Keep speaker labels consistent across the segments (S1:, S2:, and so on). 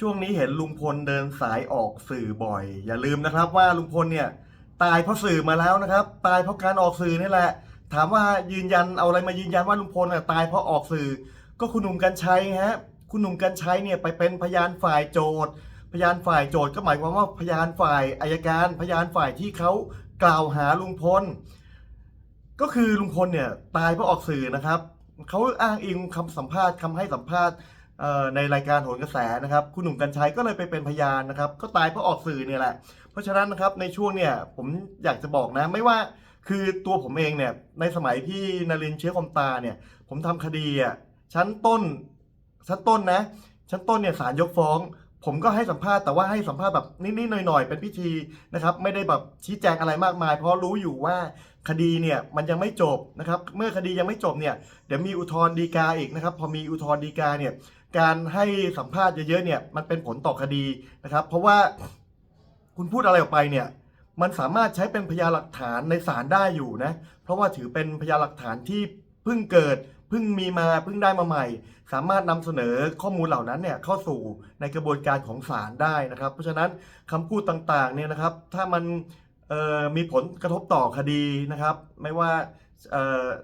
S1: ช่วงนี้เห็นลุงพลเดินสายออกสื่อบ่อย อย่าลืมนะครับว่าลุงพลเนี่ยตายเพราะสื่อมาแล้วนะครับ ตายเพราะการออกสื่อนี่แหละ ถามว่ายืนยันเอาอะไรมายืนยันว่าลุงพลน่ะตายเพราะออกสื่อ ก็คุณหนุ่มกัญชัยฮะคุณหนุ่มกัญชัยเนี่ยไปเป็นพยานฝ่ายโจทย์ พยานฝ่ายโจทย์ก็หมายความว่าพยานฝ่ายอายการ พยานฝ่ายที่เขากล่าวหาลุงพล ก็คือลุงพลเนี่ยตายเพราะออกสื่อนะครับเขาอ้างอิงคำสัมภาษณ์คำให้สัมภาษณ์ ในรายการโหนกระแสนะครับ คุณหนุ่มกัญชัยก็เลยไปเป็นพยานนะครับ ก็ตายเพราะออกสื่อเนี่ยแหละ เพราะฉะนั้นนะครับในช่วงเนี่ยผมอยากจะบอกนะไม่ว่าคือตัวผมเองเนี่ยในสมัยพี่นรินเชื้อคมตาเนี่ย ผมทำคดีอะชั้นต้นชั้นต้นนะ ชั้นต้นเนี่ยศาลยกฟ้อง ผมก็ให้สัมภาษณ์แต่ว่าให้สัมภาษณ์แบบนิดๆหน่อยๆเป็นพิธีนะครับ ไม่ได้แบบชี้แจงอะไรมากมาย เพราะรู้อยู่ว่าคดีเนี่ยมันยังไม่จบนะครับ เมื่อคดียังไม่จบเนี่ยเดี๋ยวมีอุทธรณ์ฎีกาอีกนะครับ พอมีอุทธรณ์ฎีกาเนี่ยการให้สัมภาษณ์เยอะๆเนี่ยมันเป็นผลต่อคดีนะครับ เพราะว่าคุณพูดอะไรออกไปเนี่ยมันสามารถใช้เป็นพยานหลักฐานในศาลได้อยู่นะเพราะว่าถือเป็นพยานหลักฐานที่เพิ่งเกิด เพิ่งมีมาเพิ่งได้มาใหม่ สามารถนำเสนอข้อมูลเหล่านั้นเนี่ยเข้าสู่ในกระบวนการของศาลได้นะครับ เพราะฉะนั้นคำพูดต่างๆเนี่ยนะครับ ถ้ามันมีผลกระทบต่อคดีนะครับ ไม่ว่า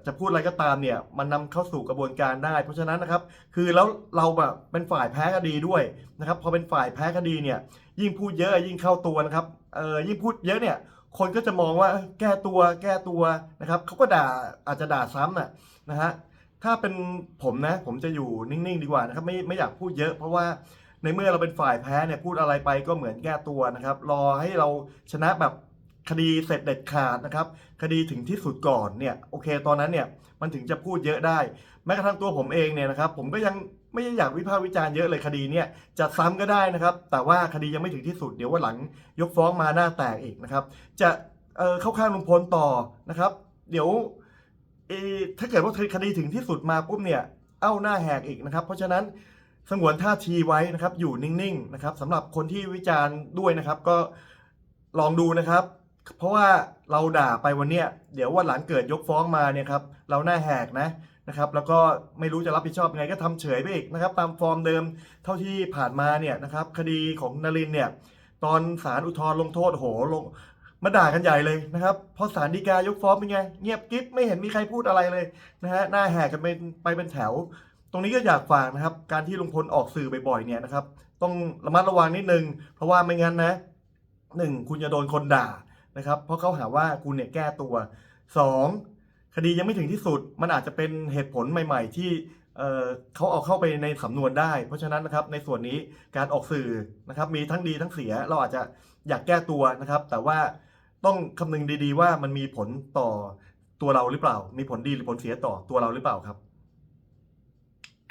S1: จะพูดอะไรก็ตามเนี่ยมันนำเข้าสู่กระบวนการได้ เพราะฉะนั้นนะครับ คือแล้วเราแบบเป็นฝ่ายแพ้คดีด้วยนะครับพอเป็นฝ่ายแพ้คดีเนี่ย ยิ่งพูดเยอะยิ่งเข้าตัวนะครับยิ่งพูดเยอะเนี่ยคนก็จะมองว่าแก้ตัวแก้ตัวนะครับเขาก็ด่าอาจจะด่าซ้ำน่ะนะฮะ ถ้าเป็นผมนะ ผมจะอยู่นิ่งๆ ดีกว่านะครับไม่ไม่อยากพูดเยอะ เพราะว่าในเมื่อเราเป็นฝ่ายแพ้เนี่ยพูดอะไรไปก็เหมือนแก้ตัวนะครับ รอให้เราชนะแบบคดีเสร็จเด็ดขาดนะครับ คดีถึงที่สุดก่อนเนี่ยโอเค ตอนนั้นเนี่ยมันถึงจะพูดเยอะได้ แม้กระทั่งตัวผมเองเนี่ยนะครับ ผมก็ยังไม่อยากวิพากษ์วิจารณ์เยอะเลยคดีเนี่ยจะซ้ำก็ได้นะครับ แต่ว่าคดียังไม่ถึงที่สุดเดี๋ยววันหลังยกฟ้องมาหน้าแตกอีกนะครับ จะเเข้าข้างลุงพลต่อนะครับ เดี๋ยว ถ้าเกิดว่าคดีถึงที่สุดมาปุ๊บเนี่ย เอ้าหน้าแหกอีกนะครับ เพราะฉะนั้นสงวนท่าทีไว้นะครับ อยู่นิ่งๆนะครับสำหรับคนที่วิจารณ์ด้วยนะครับ ก็ลองดูนะครับ เพราะว่าเราด่าไปวันเนี้ยเดี๋ยววันหลังเกิดยกฟ้องมาเนี่ยครับเราหน้าแหกนะนะครับ แล้วก็ไม่รู้จะรับผิดชอบยังไงก็ทำเฉยไปอีกนะครับ ตามฟอร์มเดิมเท่าที่ผ่านมาเนี่ยนะครับ คดีของนรินเนี่ยตอนศาลอุทธรณ์ลงโทษโหลง มาด่ากันใหญ่เลยนะครับพอศาลฎีกายกฟ้องเป็นไง เงียบกิ๊บไม่เห็นมีใครพูดอะไรเลยนะฮะหน้าแหกกันเป็นไปเป็นแถว ตรงนี้ก็อยากฝากนะครับ การที่ลุงพลออกสื่อบ่อยๆเนี่ยนะครับ ต้องระมัดระวังนิดนึง เพราะว่าไม่งั้นนะหนึ่งคุณจะโดนคนด่านะครับ เพราะเขาหาว่าคุณเนี่ยแก้ตัวสองคดียังไม่ถึงที่สุด มันอาจจะเป็นเหตุผลใหม่ ๆ ที่เออเขาเอาเข้าไปในสำนวนได้ เพราะฉะนั้นนะครับในส่วนนี้การออกสื่อนะครับมีทั้งดีทั้งเสียเราอาจจะอยากแก้ตัวนะครับ แต่ว่า ต้องคำนึงดีๆว่ามันมีผลต่อตัวเราหรือเปล่า มีผลดีหรือผลเสียต่อตัวเราหรือเปล่าครับ